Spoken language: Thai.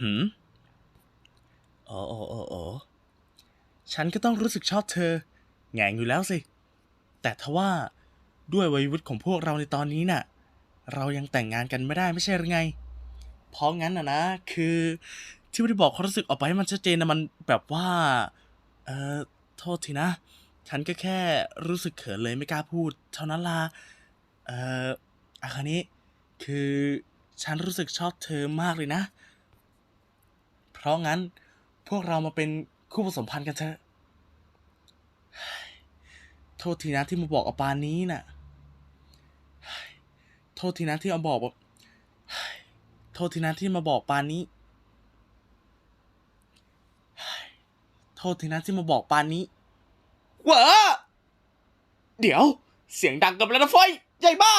หืมอ๋ออ๋ออ๋ออ๋อฉันก็ต้องรู้สึกชอบเธอ แงงอยู่แล้วสิ แต่ทว่าด้วยวัยวุฒิของพวกเราในตอนนี้น่ะ เรายังแต่งงานกันไม่ได้ไม่ใช่หรือไง เพราะงั้นนะนะ คือที่ไม่ได้บอกความรู้สึกออกไปให้มันชัดเจนนะมันแบบว่า เออโทษทีนะ ฉันก็แค่รู้สึกเขินเลยไม่กล้าพูด เท่านั้นละเอ่ออาคานี้ คือฉันรู้สึกชอบเธอมากเลยนะ ราะงั้นพวกเรามาเป็นคู่ผสมพันธุ์กันเถอะ โทษทีนะที่มาบอกอปานนี้น่ะ โทษทีนะที่มาบอกว่าโทษทีนะที่มาบอกปานนี้ โทษทีนะที่มาบอกปานนี้ว้าเดี๋ยว เสียงดังกับแล้วนะไฟยใหญ่บ้า